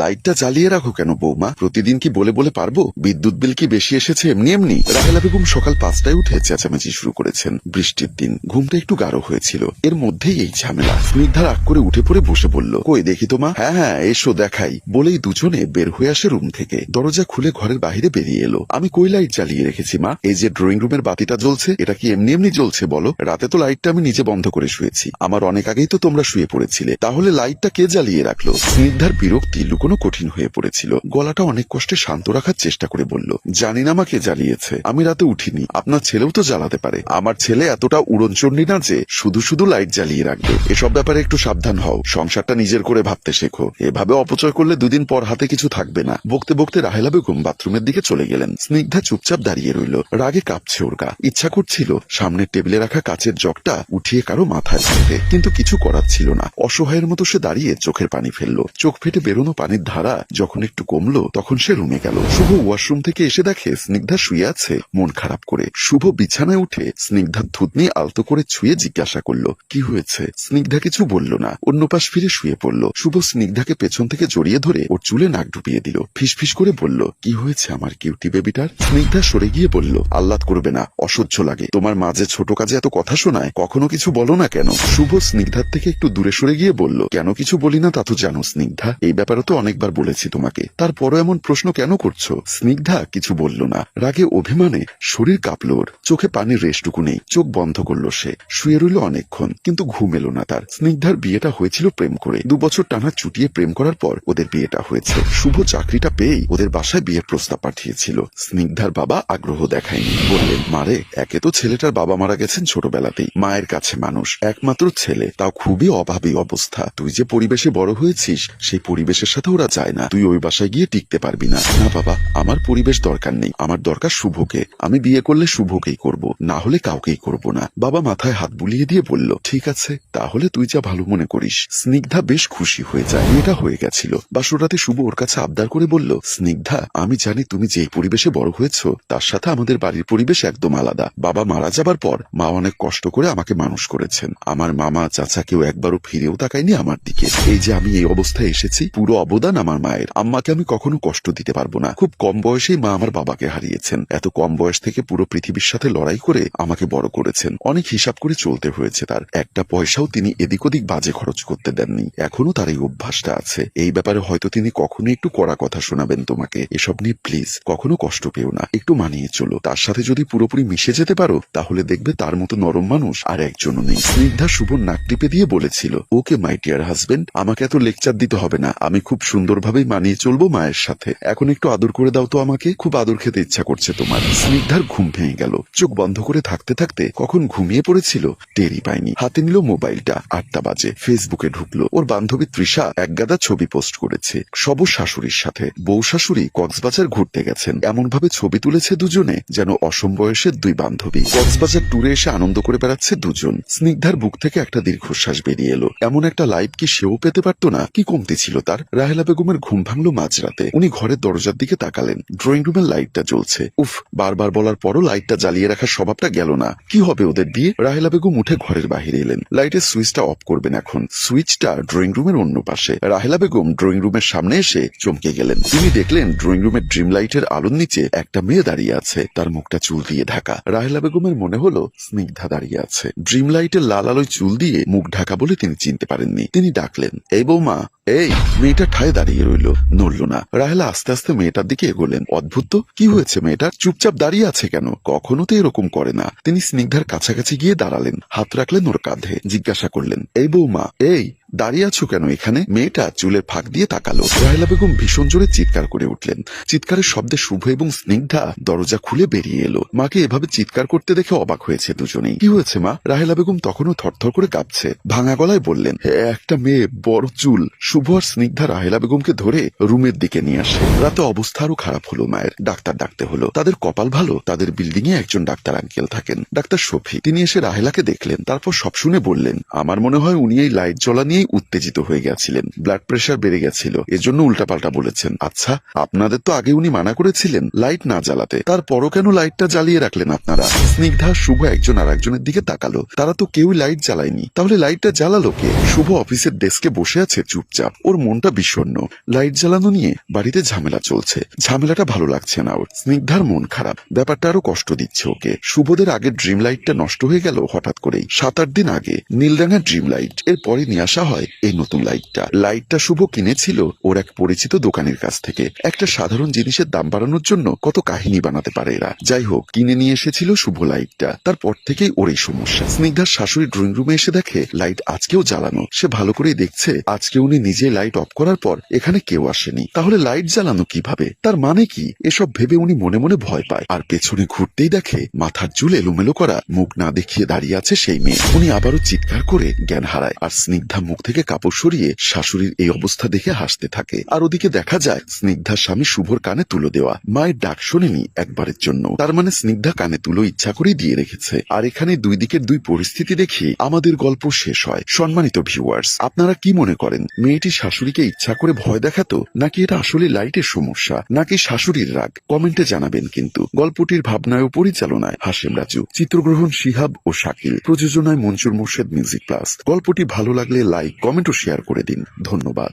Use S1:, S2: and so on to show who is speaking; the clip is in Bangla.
S1: লাইটটা জ্বালিয়ে রাখো কেন, বৌমা? প্রতিদিন কি বলে বলে পারব? বিদ্যুৎ বিল কি বেশি এসেছে এমনি এমনি? রাহেলা বেগম সকাল পাঁচটায় উঠে চেঁচামেচি শুরু করেছেন বৃষ্টির দিন। ঘুমটা একটু গাঢ় হয়েছিল। এর মধ্যেই এই ঝামেলা। স্নিগ্ধা রাগ করে উঠে পড়ে বসে বলল, কই দেখি তো মা? হ্যাঁ হ্যাঁ এসো দেখাই। বলেই দুজনে বের হয়ে আসে রুম থেকে। দরজা খুলে ঘরের বাইরে বেরিয়ে এলো। আমি কই লাইট জ্বালিয়ে রেখেছি মা? এই যে ড্রয়িং রুমের বাতিটা জ্বলছে, এটা কি এমনি এমনি জ্বলছে বলো? রাতে তো লাইটটা আমি নিজে বন্ধ করে শুয়েছি। আমার অনেক আগেই তো তোমরা শুয়ে পড়েছিলে। তাহলে লাইটটা কে জ্বালিয়ে রাখল? স্নিগ্ধার বিরক্তি লুকোনো কঠিন হয়ে পড়েছিল। গলাটা অনেক কষ্টে শান্ত রাখার চেষ্টা করে বলল, জানি না আমাকে জ্বালিয়েছে। আমি রাতে উঠিনি। আপনার ছেলেও তো জ্বালাতে পারে। আমার ছেলে এতটা উড়নচণ্ডী না যে শুধু শুধু লাইট জ্বালিয়ে রাখবে। এসব ব্যাপারে একটু সাবধান হও। সংসারটা নিজের করে ভাবতে শেখো। এভাবে অপচয় করলে দুদিন পর হাতে কিছু থাকবে না। বকতে বকতে রাহেলা বেগম বাথরুমের দিকে চলে গেলেন। স্নিগ্ধা চুপচাপ দাঁড়িয়ে রইল। রাগে কাঁপছে ওর গা। ইচ্ছা করছিল সামনের টেবিলে রাখা কাচের জগটা উঠিয়ে কারও মাথায় কিন্তু কিছু করার ছিল না। অসহায়ের মতো সে দাঁড়িয়ে চোখের পানি ফেলল। চোখ ফেটে বেরোনো পানির ধারা যখন একটু কমলো, তখন সে রুমে গেল। শুভ ওয়াশরুম থেকে এসে দেখে স্নিগ্ধা শুয়ে আছে। মন খারাপ করে শুভ বিছানায় উঠে স্নিগ্ধার থুতনি আলতো করে ছুঁয়ে জিজ্ঞাসা করল, কি হয়েছে? স্নিগ্ধা কিছু বলল না। অন্য পাশ ফিরে শুয়ে পড়ল। শুভ স্নিগ্ধাকে পেছন থেকে জড়িয়ে ধরে ওর চুলে নাক ডুবিয়ে দিল। ফিসফিস করে বলল, কি হয়েছে আমার কিউটি বেবিটার? স্নিগ্ধা সরে গিয়ে বলল, আহ্লাদ করবে না, অসহ্য লাগে। তোমার মাঝে ছোট কাজে এত কথা শোনায়, কখনো কিছু বলো না কেন? শুভ স্নিগ্ধার থেকে একটু দূরে সরে গিয়ে বলল, কেন কিছু বলি না তা তো জানো স্নিগ্ধা। এই ব্যাপারে তো অনেকবার বলেছি তোমাকে। তারপরও এমন প্রশ্ন কেন করছ? স্নিগ্ধা কিছু বলল না। রাগে অভিমানে শরীর কাঁপল চোখে পানির রেশটুকু নেই। চোখ বন্ধ করল সে। শুয়ে রইল অনেকক্ষণ, কিন্তু ঘুম এলো না তার। স্নিগ্ধার বিয়েটা হয়েছিল প্রেম করে। দু বছর টানা চুটিয়ে প্রেম করার পর ওদের বিয়েটা হয়েছে। শুভ চাকরিটা পেয়েই ওদের বাসায় বিয়ের প্রস্তাব পাঠিয়েছিল। স্নিগ্ধার বাবা আগ্রহ দেখায়নি। বললেন মারে একে তো ছেলেটার বাবা মারা গেছেন ছোটবেলাতেই। মায়ের কাছে মানুষ, একমাত্র ছেলে। তাও খুবই অভাবী অবস্থা। তুই যে পরিবেশে বড় হয়েছিস, সেই পরিবেশের সাথে ওরা যায় না। তুই ওই বাসায় গিয়ে টিকতে পারবি না। না, বাবা, আমার পরিবেশ দরকার নেই। আমার দরকার শুভকে। আমি বিয়ে করলে শুভকেই করব। না হলে কাউকেই করব না। বাবা মাথায় হাত বুলিয়ে দিয়ে বলল, ঠিক আছে, তাহলে তুই যা ভালো মনে করিস। স্নিগ্ধা বেশ খুশি হয়ে যায়। মেয়েটা হয়ে গেছিল। বাসরাতে শুভ ওর কাছে আবদার করে বলল, স্নিগ্ধা, আমি জানি তুমি যেই পরিবেশে বড় হয়েছ, তার সাথে আমাদের বাড়ির পরিবেশ একদম আলাদা। বাবা মারা যাবার পর মা অনেক কষ্ট করে আমাকে মানুষ করেছেন। আমার মামা, চাচা কেউ একবারও ফিরেও তাকায়নি আমার দিকে। এই যে আমি এই অবস্থায় এসেছি, পুরো অবদান আমার মায়ের। আম্মাকে আমি কখনো কষ্ট দিতে পারব না। খুব কম বয়সেই মা আমার বাবাকে হারিয়েছেন। এত কম বয়স থেকে পুরো পৃথিবীর সাথে লড়াই করে আমাকে বড় করেছেন। অনেক হিসাব করে চলতে হয়েছে তার। একটা পয়সাও তিনি এদিক ওদিক বাজে খরচ করতে দেননি। এখনও তার এই অভ্যাসটা আছে। এই ব্যাপারে হয়তো তিনি কখনো একটু কড়া কথা শোনাবেন তোমাকে। এসব নিয়ে প্লিজ, কখনো কষ্ট পেও না। একটু মানিয়ে চলো। তার সাথে যদি পুরোপুরি মিশে যেতে পারো, তাহলে দেখবে তার মতো নরম মানুষ আর একজনও নেই। স্নিগ্ধা শুভ নাক টিপে দিয়ে বলেছিল, ওকে, মাই ডিয়ার হাজবেন্ড, আমাকে এত লেকচার দিতে হবে না। আমি খুব সুন্দরভাবেই মানিয়ে চলবো মায়ের সাথে। এখন একটু আদর করে দাও তো আমাকে। খুব আদর খেতে ইচ্ছা করছে তোমার। স্নিগ্ধার ঘুম ভেঙে গেল। চোখ বন্ধ করে থাকতে থাকতে কখন ঘুমিয়ে পড়েছিল টেরি পায়নি হাতে নিল মোবাইলটা। আটটা বাজে। ফেসবুকে ঢুকলো। ওর বান্ধবী তৃষা একগাদা ছবি পোস্ট করেছে। সব শাশুড়ির সাথে। বউ শাশুড়ি কক্সবাজার ঘুরতে গেছেন। এমন ভাবে ছবি তুলেছে দুজনে যেন অসম বয়সের দুই বান্ধবী। কক্সবাজার ট্যুরে এসে আনন্দ করে বেড়াচ্ছে দুজন। স্নিগ্ধার বুক থেকে একটা দীর্ঘশ্বাস বেরিয়ে এলো। এমন একটা লাইফ কি সেও পেতে পারতো না? কি কমতি ছিল তার? রাহেলা বেগমের ঘুম ভাঙলো মাঝরাতে। উনি ঘরের দরজার দিকে তাকালেন। ড্রয়িং রুমের লাইটটা জ্বলছে। উফ, বারবার বলার পরও লাইটটা জ্বালিয়ে রাখার স্বভাবটা গেল না। কি হবে ওদের দিয়ে রাহেলা বেগম উঠে ঘরের বাহিরে এলেন। লাইটের সুইচটা অফ করবেন এখন। সুইচটা ড্রয়িং রুমের অন্য পাশে। রাহেলা বেগম ড্রয়িং রুমের সামনে এসে চমকে গেলেন। তিনি দেখলেন ড্রয়িং রুমের ড্রিম লাইটের আলোর নিচে একটা মেয়ে দাঁড়িয়ে আছে। তার মুখটা চুল দিয়ে ঢাকা। রাহেলা বেগমের মনে হলো স্নিগ্ধা দাঁড়িয়ে আছে। ড্রিম লাইটের লাল আলোয় চুল দিয়ে মুখ ঢাকা বলে তিনি চিনতে পারেননি। তিনি ডাকলেন, এই বৌমা, এই মেয়েটা ঠায় দাঁড়িয়ে রইল। নড়ল না। রাহেলা আস্তে আস্তে মেয়েটার দিকে এগোলেন। অদ্ভুত তো? কি হয়েছে মেয়েটার? চুপচাপ দাঁড়িয়ে আছে কেন? কখনো তো এরকম করে না। তিনি স্নিগ্ধার কাছাকাছি গিয়ে দাঁড়ালেন। হাত রাখলেন ওর কাঁধে। জিজ্ঞাসা করলেন, এই বৌমা, এই দাঁড়িয়ে আছো কেন এখানে? মেয়েটা চুলের ফাঁক দিয়ে তাকালো। রাহেলা বেগম ভীষণ জোরে চিৎকার করে উঠলেন। চিৎকারের শব্দে শুভ এবং স্নিগ্ধা দরজা খুলে বেরিয়ে এলো। মাকে এভাবে চিৎকার করতে দেখে অবাক হয়েছে দুজনেই। কি হয়েছে, মা? রাহেলা বেগম তখনও থরথর করে কাঁপছে। ভাঙা গলায় বললেন একটা মেয়ে, বড় চুল। শুভ আর স্নিগ্ধা রাহেলা বেগমকে ধরে রুমের দিকে নিয়ে আসে। রাতে অবস্থা আরও খারাপ হলো মায়ের। ডাক্তার ডাকতে হলো। তাদের কপাল ভালো, তাদের বিল্ডিং এ একজন ডাক্তার আঙ্কেল থাকেন, ডাক্তার শফি। তিনি এসে রাহেলাকে দেখলেন, তারপর সব শুনে বললেন, আমার মনে হয় উনি এই লাইট জ্বলা নিয়ে নিয়েই উত্তেজিত হয়ে গেছিলেন। ব্লাড প্রেশার বেড়ে গেছিল। এজন্য উল্টাপাল্টা বলেছেন। আচ্ছা আপনাদের তো আগে উনি মানা করেছিলেন লাইট না জ্বালাতে। তারপরও কেন লাইটটা জ্বালিয়ে রাখলেন আপনারা? স্নিগ্ধা, শুভ একজন আর একজনের দিকে তাকালো। তারা তো কেউই লাইট জ্বালায়নি। তাহলে লাইটটা জ্বালালো কে? শুভ অফিসের ডেস্কে বসে আছে চুপচাপ। ওর মনটা বিষণ্ণ। লাইট জ্বালানো নিয়ে বাড়িতে ঝামেলা চলছে। ঝামেলাটা ভালো লাগছে না ওর। স্নিগ্ধার মন খারাপ। ব্যাপারটা আরও কষ্ট দিচ্ছে ওকে। শুভদের আগে ড্রিম লাইটটা নষ্ট হয়ে গেল হঠাৎ করেই। সাত আট দিন আগে নীলরাঙা ড্রিম লাইটের পরে নিয়ে আসা হয় এই নতুন লাইটটা। লাইটটা শুভ কিনেছিল ওর এক পরিচিত দোকানের কাছ থেকে। একটা সাধারণ জিনিসের দাম বাড়ানোর জন্য কত কাহিনী বানাতে পারে এরা। যাই হোক, কিনে নিয়ে এসেছিল শুভ লাইটটা। তারপর থেকেই ওর এই সমস্যা। স্নিগ্ধার শাশুড়ি ড্রয়িং রুমে এসে দেখে লাইট আজকেও জ্বালানো। সে ভালো করেই দেখছে, আজকে উনি নিজে লাইট অফ করার পর এখানে কেউ আসেনি। তাহলে লাইট জ্বালানো কীভাবে? তার মানে কি? এসব ভেবে উনি মনে মনে ভয় পায়। আর পেছনে ঘুরতেই দেখে মাথার চুল এলোমেলো করা, মুখ না দেখিয়ে দাঁড়িয়ে আছে সেই মেয়ে। উনি আবারও চিৎকার করে জ্ঞান হারায়। আর স্নিগ্ধা মুখ থেকে কাপড় সরিয়ে শাশুড়ির এই অবস্থা দেখে হাসতে থাকে। আর ওদিকে দেখা যায় স্নিগ্ধার স্বামী শুভর কানে তুলো দেওয়া। মায়ের ডাক শোনেনি একবারের জন্য। তার মানে স্নিগ্ধা কানে তুলো ইচ্ছা করেই দিয়ে রেখেছে। আর এখানে দুই দিকের দুই পরিস্থিতি দেখে আমাদের গল্প শেষ হয়। সম্মানিত ভিউয়ার্স আপনারা কি মনে করেন, মেয়েটি শাশুড়িকে ইচ্ছা করে ভয় দেখাতো, নাকি এটা আসলে লাইটের সমস্যা, নাকি শাশুড়ির রাগ? কমেন্টে জানাবেন কিন্তু। গল্পটির ভাবনায় ও পরিচালনায় হাসেম রাজু, চিত্রগ্রহণ শিহাব ও শাকিল, প্রযোজনায় মঞ্জুর মোর্শেদ মিউজিক প্লাস। গল্পটি ভালো লাগলে লাইক কমেন্ট ও শেয়ার করে দিন। ধন্যবাদ।